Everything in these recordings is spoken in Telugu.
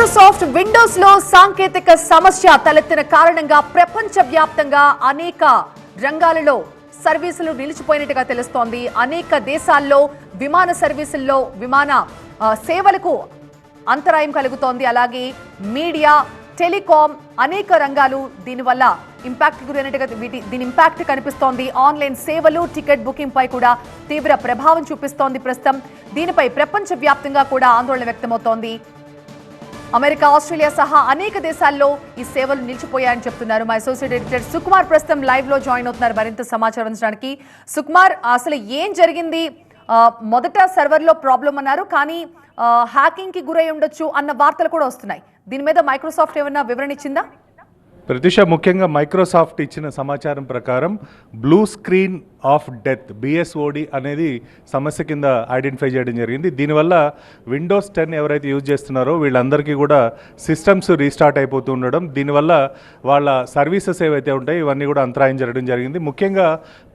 మైక్రోసాఫ్ట్ విండోస్లో సాంకేతిక సమస్య తలెత్తిన కారణంగా ప్రపంచ వ్యాప్తంగా అనేక రంగాలలో సర్వీసులు నిలిచిపోయినట్టుగా తెలుస్తోంది. అనేక దేశాల్లో విమాన సర్వీసుల్లో విమాన సేవలకు అంతరాయం కలుగుతోంది. అలాగే మీడియా టెలికాం అనేక రంగాలు దీనివల్ల ఇంపాక్ట్ గురైనట్టుగా వీటి దీని ఇంపాక్ట్ కనిపిస్తోంది. ఆన్లైన్ సేవలు టికెట్ బుకింగ్ పై కూడా తీవ్ర ప్రభావం చూపిస్తోంది ప్రస్తుతం. దీనిపై ప్రపంచ వ్యాప్తంగా కూడా ఆందోళన వ్యక్తమవుతోంది. అమెరికా ఆస్ట్రేలియా సహా అనేక దేశాల్లో ఈ సేవలు నిలిచిపోయాయని చెప్తున్నారు. మా అసోసియేట్ ఎడిటర్ సుకుమార్ ప్రస్తుతం లైవ్లో జాయిన్ అవుతున్నారు. మరింత సమాచారం అందించడానికి సుకుమార్ అసలు ఏం జరిగింది? మొదట సర్వర్లో ప్రాబ్లం అన్నారు కానీ హ్యాకింగ్కి గురై ఉండొచ్చు అన్న వార్తలు కూడా వస్తున్నాయి. దీని మీద మైక్రోసాఫ్ట్ ఏమన్నా వివరణ ఇచ్చిందా? ప్రతిష ముఖ్యంగా మైక్రోసాఫ్ట్ ఇచ్చిన సమాచారం ప్రకారం blue screen of death BSOD అనేది సమస్య కింద ఐడెంటిఫై చేయడం జరిగింది. దీనివల్ల విండోస్ టెన్ ఎవరైతే యూజ్ చేస్తున్నారో వీళ్ళందరికీ కూడా సిస్టమ్స్ రీస్టార్ట్ అయిపోతూ ఉండడం దీనివల్ల వాళ్ళ సర్వీసెస్ ఏవైతే ఉంటాయో ఇవన్నీ కూడా అంతరాయం జరగడం జరిగింది. ముఖ్యంగా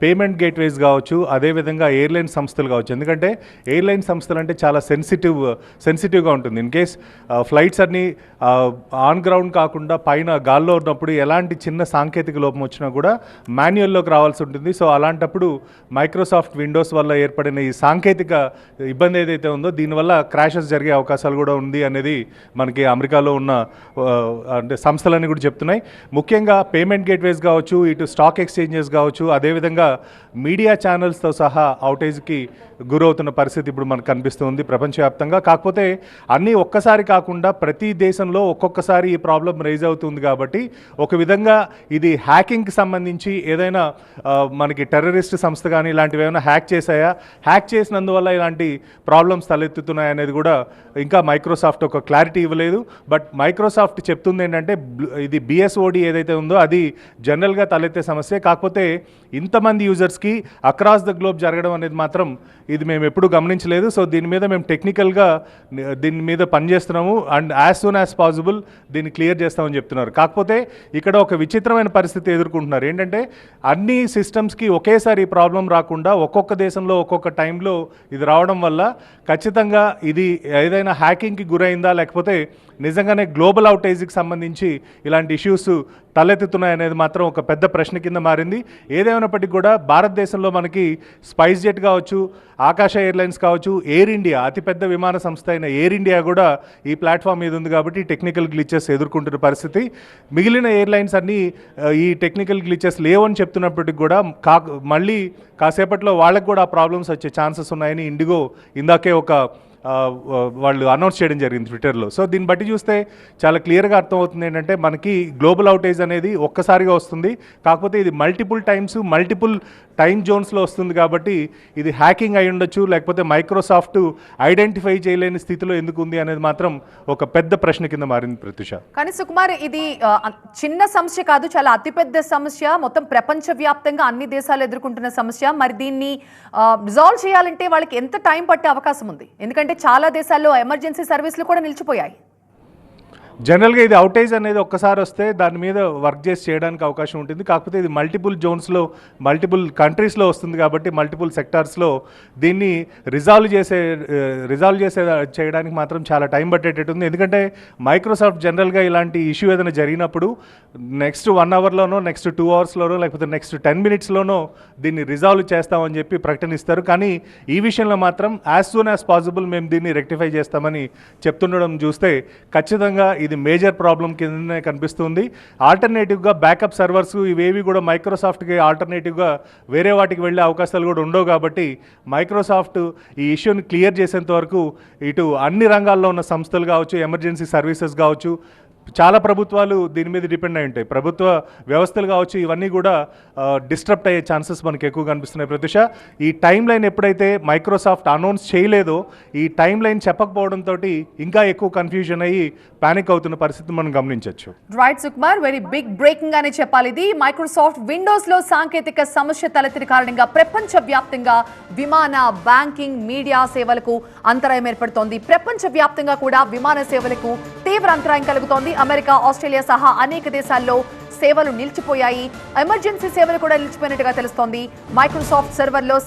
పేమెంట్ గేట్వేస్ కావచ్చు అదేవిధంగా ఎయిర్లైన్ సంస్థలు కావచ్చు. ఎందుకంటే ఎయిర్లైన్ సంస్థలు అంటే చాలా సెన్సిటివ్ సెన్సిటివ్గా ఉంటుంది. ఇన్ కేస్ ఫ్లైట్స్ అన్ని ఆన్ గ్రౌండ్ కాకుండా పైన గాల్లో ఉన్నప్పుడు ఎలాంటి చిన్న సాంకేతిక లోపం వచ్చినా కూడా మాన్యువల్లోకి రావాల్సి ఉంటుంది. సో అలాంటప్పుడు మైక్రోసాఫ్ట్ విండోస్ వల్ల ఏర్పడిన ఈ సాంకేతిక ఇబ్బంది ఏదైతే ఉందో దీనివల్ల క్రాషెస్ జరిగే అవకాశాలు కూడా ఉంది అనేది మనకి అమెరికాలో ఉన్న అంటే సంస్థలన్నీ కూడా చెప్తున్నాయి. ముఖ్యంగా పేమెంట్ గేట్వేస్ కావచ్చు ఇటు స్టాక్ ఎక్స్చేంజెస్ కావచ్చు అదేవిధంగా మీడియా ఛానల్స్తో సహా అవుటేజ్కి గురవుతున్న పరిస్థితి ఇప్పుడు మనకు కనిపిస్తుంది ప్రపంచవ్యాప్తంగా. కాకపోతే అన్నీ ఒక్కసారి కాకుండా ప్రతి దేశంలో ఒక్కొక్కసారి ఈ ప్రాబ్లం రైజ్ అవుతుంది కాబట్టి ఒక విధంగా ఇది హ్యాకింగ్కి సంబంధించి ఏదైనా మనకి టెర్రరిస్ట్ సంస్థ కానీ ఇలాంటివి ఏమైనా హ్యాక్ చేశాయా? హ్యాక్ చేసినందువల్ల ఇలాంటి ప్రాబ్లమ్స్ తలెత్తుతున్నాయి అనేది కూడా ఇంకా మైక్రోసాఫ్ట్ ఒక క్లారిటీ ఇవ్వలేదు. బట్ మైక్రోసాఫ్ట్ చెప్తుంది ఏంటంటే ఇది బిఎస్ఓడి ఏదైతే ఉందో అది జనరల్గా తలెత్తే సమస్య. కాకపోతే ఇంతమంది యూజర్స్కి అక్రాస్ ద గ్లోబ్ జరగడం అనేది మాత్రం ఇది మేము ఎప్పుడూ గమనించలేదు. సో దీని మీద మేము టెక్నికల్గా దీని మీద పనిచేస్తున్నాము and as soon as possible దీన్ని క్లియర్ చేస్తామని చెప్తున్నారు. కాకపోతే ఇక్కడ ఒక విచిత్రమైన పరిస్థితి ఎదుర్కొంటున్నారు. ఏంటంటే అన్ని సిస్టమ్స్కి ఒకేసారి ఈ ప్రాబ్లం రాకుండా ఒక్కొక్క దేశంలో ఒక్కొక్క టైంలో ఇది రావడం వల్ల ఖచ్చితంగా ఇది ఏదైనా హ్యాకింగ్కి గురైందా లేకపోతే నిజంగానే గ్లోబల్ అవుటేజ్కి సంబంధించి ఇలాంటి ఇష్యూస్ తలెత్తుతున్నాయి అనేది మాత్రం ఒక పెద్ద ప్రశ్న కింద మారింది. ఏదేమైనప్పటికీ కూడా భారతదేశంలో మనకి స్పైస్ జెట్ కావచ్చు ఆకాశ ఎయిర్లైన్స్ కావచ్చు ఎయిర్ ఇండియా అతిపెద్ద విమాన సంస్థ అయిన ఎయిర్ ఇండియా కూడా ఈ ప్లాట్ఫామ్ మీద ఉంది కాబట్టి టెక్నికల్ గ్లిచెస్ ఎదుర్కొంటున్న పరిస్థితి. మిగిలిన ఎయిర్లైన్స్ అన్నీ ఈ టెక్నికల్ గ్లిచెస్ లేవని చెప్తున్నప్పటికీ కూడా కా మళ్ళీ కాసేపట్లో వాళ్ళకి కూడా ప్రాబ్లమ్స్ వచ్చే ఛాన్సెస్ ఉన్నాయని ఇండిగో ఇందాకే ఒక వాళ్ళు అనౌన్స్ చేయడం జరిగింది ట్విట్టర్లో సో దీన్ని బట్టి చూస్తే చాలా క్లియర్గా అర్థమవుతుంది ఏంటంటే మనకి గ్లోబల్ అవుటేజ్ అనేది ఒక్కసారిగా వస్తుంది. కాకపోతే ఇది మల్టిపుల్ టైమ్స్ మల్టిపుల్ టైం జోన్స్లో వస్తుంది కాబట్టి ఇది హ్యాకింగ్ అయి ఉండొచ్చు లేకపోతే మైక్రోసాఫ్ట్ ఐడెంటిఫై చేయలేని స్థితిలో ఎందుకు ఉంది అనేది మాత్రం ఒక పెద్ద ప్రశ్న కింద మారింది ప్రత్యుష. కానీ సుకుమార్ ఇది చిన్న సమస్య కాదు చాలా అతిపెద్ద సమస్య. మొత్తం ప్రపంచవ్యాప్తంగా అన్ని దేశాలు ఎదుర్కొంటున్న సమస్య. మరి దీన్ని రిజాల్వ్ చేయాలంటే వాళ్ళకి ఎంత టైం పట్టే అవకాశం ఉంది? ఎందుకంటే చాలా దేశాల్లో ఎమర్జెన్సీ సర్వీసులు కూడా నిలిచిపోయాయి. జనరల్గా ఇది అవుటేజ్ అనేది ఒక్కసారి వస్తే దాని మీద వర్క్ చేసి చేయడానికి అవకాశం ఉంటుంది. కాకపోతే ఇది మల్టిపుల్ జోన్స్లో మల్టిపుల్ కంట్రీస్లో వస్తుంది కాబట్టి మల్టిపుల్ సెక్టార్స్లో దీన్ని రిజాల్వ్ చేసే eh, రిజాల్వ్ చేసే చేయడానికి మాత్రం చాలా టైం పట్టేటట్టుంది ఎందుకంటే మైక్రోసాఫ్ట్ జనరల్గా ఇలాంటి ఇష్యూ ఏదైనా జరిగినప్పుడు నెక్స్ట్ వన్ అవర్లోనో నెక్స్ట్ టూ అవర్స్లోనో లేకపోతే నెక్స్ట్ టెన్ మినిట్స్లోనో దీన్ని రిజాల్వ్ చేస్తామని చెప్పి ప్రకటనిస్తారు. కానీ ఈ విషయంలో మాత్రం యాజ్ సూన్ యాజ్ పాసిబుల్ మేము దీన్ని రెక్టిఫై చేస్తామని చెప్తుండడం చూస్తే ఖచ్చితంగా ఇది మేజర్ ప్రాబ్లం కిందనే కనిపిస్తుంది. ఆల్టర్నేటివ్గా బ్యాకప్ సర్వర్స్ ఇవేవి కూడా మైక్రోసాఫ్ట్కి ఆల్టర్నేటివ్గా వేరే వాటికి వెళ్ళే అవకాశాలు కూడా ఉండవు కాబట్టి మైక్రోసాఫ్ట్ ఈ ఇష్యూని క్లియర్ చేసేంత వరకు ఇటు అన్ని రంగాల్లో ఉన్న సంస్థలు కావచ్చు ఎమర్జెన్సీ సర్వీసెస్ కావచ్చు చాలా ప్రభుత్వాలు దీని మీద డిపెండ్ అయి ఉంటాయి. ప్రభుత్వ వ్యవస్థలు కావచ్చు ఇవన్నీ కూడా డిస్టర్బ్ అయ్యే ఛాన్సెస్ మనకి ఎక్కువ కనిపిస్తున్నాయి ప్రత్యూష ఈ టైం లైన్ ఎప్పుడైతే మైక్రోసాఫ్ట్ అనౌన్స్ చేయలేదో ఈ టైం లైన్ చెప్పకపోవడంతో ఇంకా ఎక్కువ కన్ఫ్యూజన్ అయ్యి పానిక్ అవుతున్న పరిస్థితి మనం గమనించవచ్చు right Sukumar very big breaking అనే చెప్పాలి ఇది. మైక్రోసాఫ్ట్ విండోస్లో సాంకేతిక సమస్య తలెత్తిన కారణంగా ప్రపంచ వ్యాప్తంగా విమాన బ్యాంకింగ్ మీడియా సేవలకు అంతరాయం ఏర్పడుతోంది. ప్రపంచ వ్యాప్తంగా కూడా విమాన సేవలకు తీవ్ర అంతరాయం కలుగుతోంది. అమెరికా ఆస్ట్రేలియా సహా అనేక దేశాల్లో సేవలు నిలిచిపోయాయి. ఎమర్జెన్సీ సేవలు కూడా నిలిచిపోయినట్టుగా తెలుస్తోంది. మైక్రోసాఫ్ట్ సర్వర్లో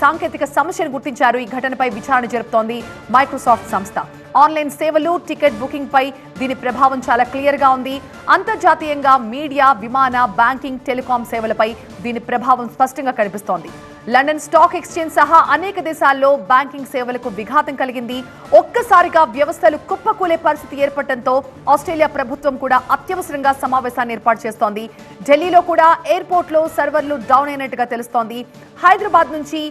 సాంకేతిక సమస్యను గుర్తించారు. ఈ ఘటనపై విచారణ జరుపుతోంది మైక్రోసాఫ్ట్ సంస్థ. ఆన్లైన్ సేవలు టికెట్ బుకింగ్ పై దీని ప్రభావం చాలా క్లియర్గా ఉంది. అంతర్జాతీయంగా మీడియా విమాన బ్యాంకింగ్ టెలికాం సేవలపై దీని ప్రభావం స్పష్టంగా కనిపిస్తోంది. లండన్ స్టాక్ ఎక్స్చేంజ్ సహా అనేక దేశాల్లో బ్యాంకింగ్ సేవలకు విఘాతం కలిగింది. ఒక్కసారిగా వ్యవస్థలు కుప్పకూలే పరిస్థితి ఏర్పడటంతో ఆస్ట్రేలియా ప్రభుత్వం కూడా అత్యవసరంగా సమావేశాన్ని ఏర్పాటు చేస్తోంది. ఢిల్లీలో కూడా ఎయిర్పోర్ట్లో సర్వర్లు డౌన్ అయినట్టుగా తెలుస్తోంది. హైదరాబాద్ నుంచి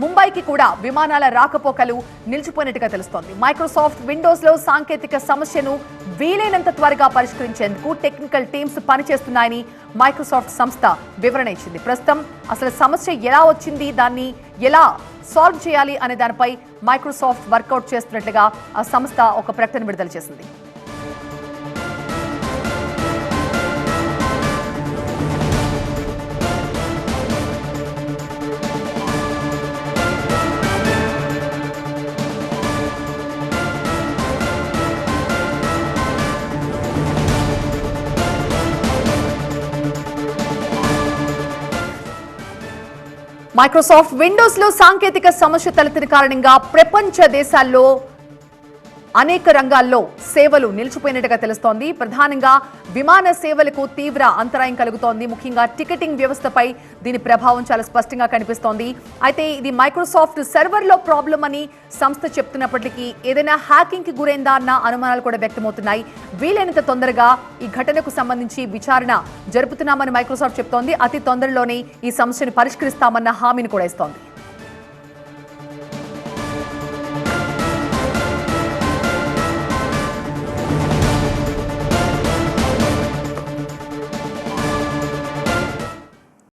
ముంబైకి కూడా విమానాల రాకపోకలు నిలిచిపోయినట్టుగా తెలుస్తోంది. మైక్రోసాఫ్ట్ విండోస్లో సాంకేతిక సమస్యను వీలైనంత త్వరగా పరిష్కరించేందుకు టెక్నికల్ టీమ్స్ పనిచేస్తున్నాయని మైక్రోసాఫ్ట్ సంస్థ వివరణ ఇచ్చింది. ప్రస్తుతం అసలు సమస్య ఎలా వచ్చింది దాన్ని ఎలా సాల్వ్ చేయాలి అనే దానిపై మైక్రోసాఫ్ట్ వర్కౌట్ చేస్తున్నట్లుగా ఆ సంస్థ ఒక ప్రకటన విడుదల చేసింది. మైక్రోసాఫ్ట్ విండోస్లో సాంకేతిక సమస్య తలెత్తిన కారణంగా ప్రపంచ దేశాల్లో అనేక రంగాల్లో సేవలు నిలిచిపోయినట్టుగా తెలుస్తోంది. ప్రధానంగా విమాన సేవలకు తీవ్ర అంతరాయం కలుగుతోంది. ముఖ్యంగా టికెటింగ్ వ్యవస్థపై దీని ప్రభావం చాలా స్పష్టంగా కనిపిస్తోంది. అయితే ఇది మైక్రోసాఫ్ట్ సర్వర్లో ప్రాబ్లం అని సంస్థ చెప్తున్నప్పటికీ ఏదైనా హ్యాకింగ్కి గురైందా అన్న అనుమానాలు కూడా వ్యక్తమవుతున్నాయి. వీలైనంత తొందరగా ఈ ఘటనకు సంబంధించి విచారణ జరుపుతున్నామని మైక్రోసాఫ్ట్ చెప్తోంది. అతి తొందరలోనే ఈ సమస్యను పరిష్కరిస్తామన్న హామీని కూడా ఇస్తోంది.